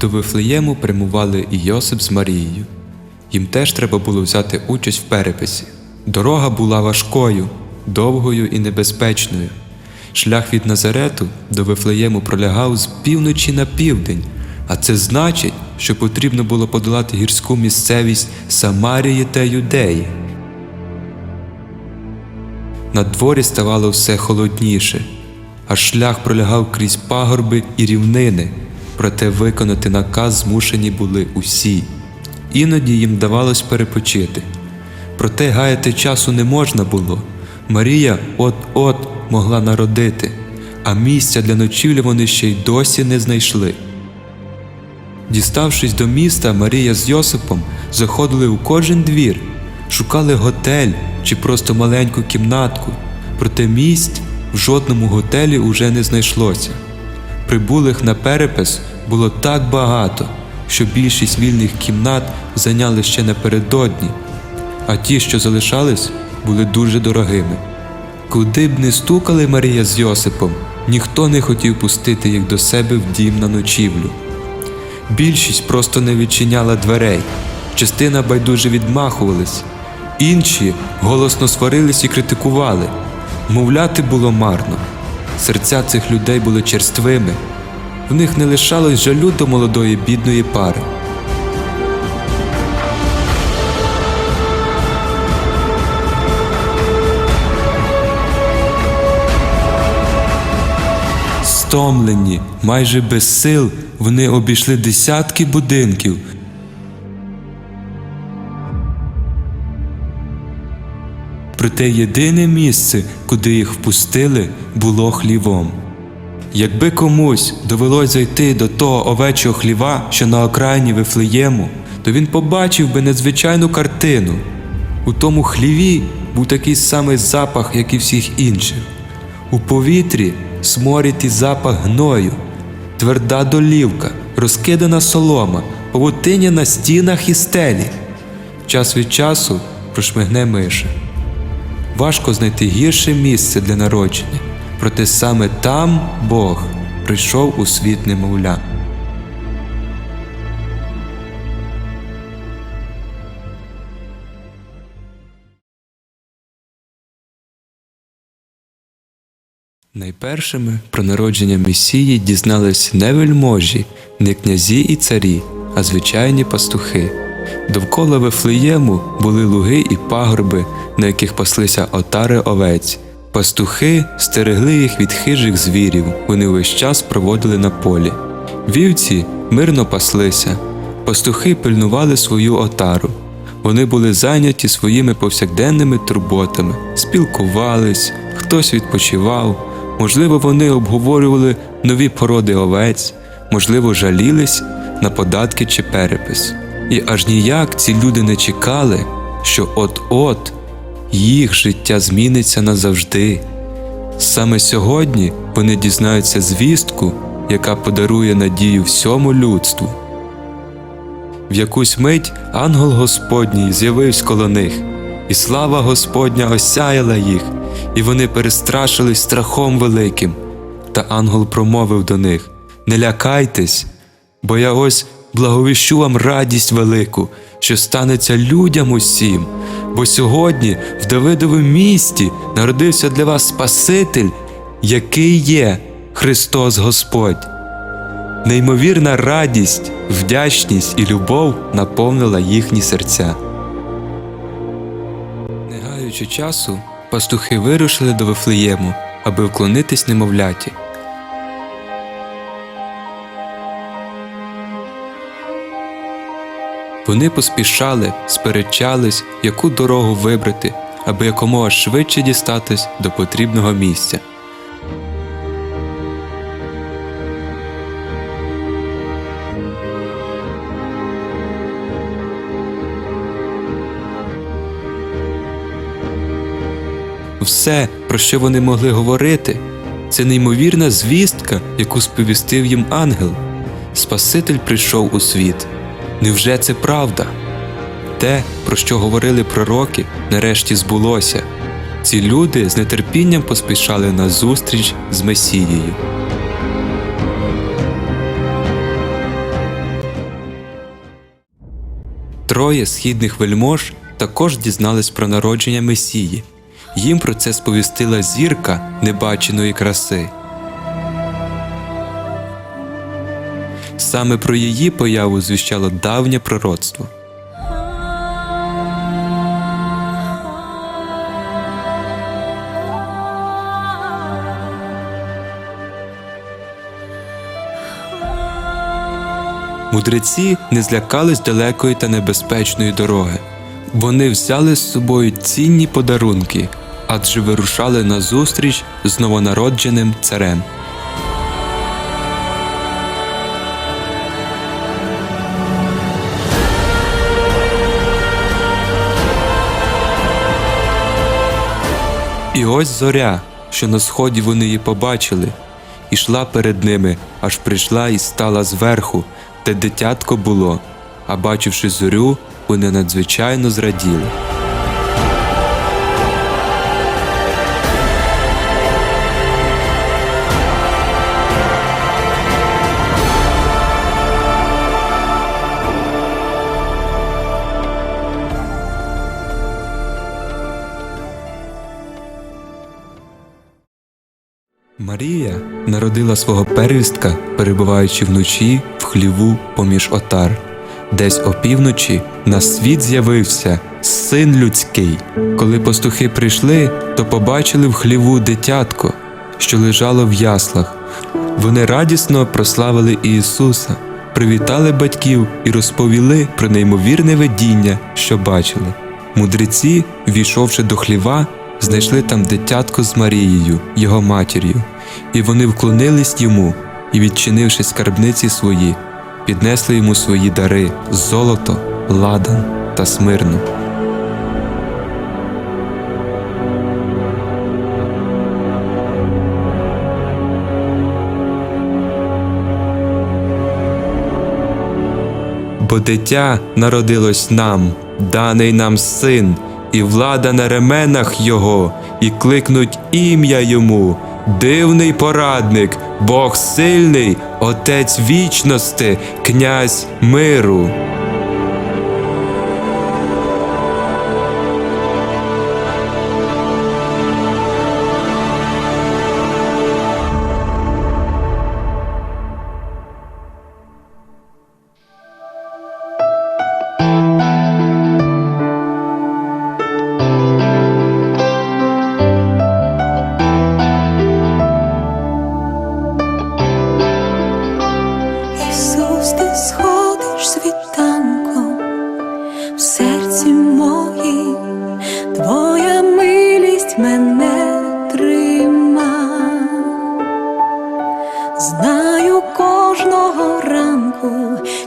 До Вифлеєму прямували і Йосип з Марією. Їм теж треба було взяти участь в переписі. Дорога була важкою, довгою і небезпечною. Шлях від Назарету до Вифлеєму пролягав з півночі на південь, а це значить, що потрібно було подолати гірську місцевість Самарії та Юдеї. На дворі ставало все холодніше, а шлях пролягав крізь пагорби і рівнини, проте виконати наказ змушені були усі. Іноді їм давалось перепочити. Проте гаяти часу не можна було. Марія от-от могла народити, а місця для ночівлі вони ще й досі не знайшли. Діставшись до міста, Марія з Йосипом заходили у кожен двір, шукали готель чи просто маленьку кімнатку, проте місць в жодному готелі уже не знайшлося. Прибулих на перепис було так багато, що більшість вільних кімнат зайняли ще напередодні, а ті, що залишались, були дуже дорогими. Куди б не стукали Марія з Йосипом, ніхто не хотів пустити їх до себе в дім на ночівлю. Більшість просто не відчиняла дверей, частина байдуже відмахувались, інші голосно сварились і критикували. Мовляти було марно. Серця цих людей були черствими, в них не лишалось жалю до молодої бідної пари. Стомлені, майже без сил, вони обійшли десятки будинків. Проте єдине місце, куди їх впустили, було хлівом. Якби комусь довелось зайти до того овечого хліва, що на окраїні Вифлеєму, то він побачив би незвичайну картину. У тому хліві був такий самий запах, як і всіх інших. У повітрі сморід і запах гною, тверда долівка, розкидана солома, павутиння на стінах і стелі. Час від часу прошмигне миша. Важко знайти гірше місце для народження, проте саме там Бог прийшов у світ немовля. Найпершими про народження Месії дізнались не вельможі, не князі і царі, а звичайні пастухи. Довкола Вифлеєму були луги і пагорби, на яких паслися отари овець. Пастухи стерегли їх від хижих звірів, вони весь час проводили на полі. Вівці мирно паслися, пастухи пильнували свою отару. Вони були зайняті своїми повсякденними турботами, спілкувались, хтось відпочивав, можливо, вони обговорювали нові породи овець, можливо, жалілись на податки чи перепис. І аж ніяк ці люди не чекали, що от-от їх життя зміниться назавжди. Саме сьогодні вони дізнаються звістку, яка подарує надію всьому людству. В якусь мить ангел Господній з'явився коло них, і слава Господня осяяла їх, і вони перестрашились страхом великим. Та ангел промовив до них: Не лякайтесь, бо я ось благовіщу вам радість велику, що станеться людям усім, бо сьогодні в Давидовому місті народився для вас Спаситель, який є Христос Господь. Неймовірна радість, вдячність і любов наповнила їхні серця. Не гаючи часу, пастухи вирушили до Вифлеєму, аби вклонитись немовляті. Вони поспішали, сперечались, яку дорогу вибрати, аби якомога швидше дістатись до потрібного місця. Все, про що вони могли говорити, це неймовірна звістка, яку сповістив їм ангел. Спаситель прийшов у світ. Невже це правда? Те, про що говорили пророки, нарешті збулося. Ці люди з нетерпінням поспішали на зустріч з Месією. Троє східних вельмож також дізнались про народження Месії. Їм про це сповістила зірка небаченої краси. Саме про її появу звіщало давнє пророцтво. Мудреці не злякались далекої та небезпечної дороги. Вони взяли з собою цінні подарунки, адже вирушали на зустріч з новонародженим царем. І ось зоря, що на сході вони її побачили, ішла перед ними, аж прийшла і стала зверху, де дитятко було, а бачивши зорю, вони надзвичайно зраділи. Народила свого первістка, перебуваючи вночі в хліву поміж отар. Десь опівночі на світ з'явився син людський. Коли пастухи прийшли, то побачили в хліву дитятко, що лежало в яслах. Вони радісно прославили Ісуса, привітали батьків і розповіли про неймовірне видіння, що бачили. Мудреці, війшовши до хліва, знайшли там дитятко з Марією, його матір'ю, і вони вклонились йому і, відчинивши скарбниці свої, піднесли йому свої дари золото, ладан та смирну. Бо дитя народилось нам, даний нам син, і влада на ременах його, і кликнуть ім'я йому, дивний порадник, Бог сильний, Отець вічності, князь миру. Трима. Знаю, кожного ранку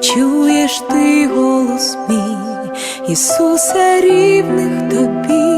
чуєш ти голос мій, Ісусе, рівних тобі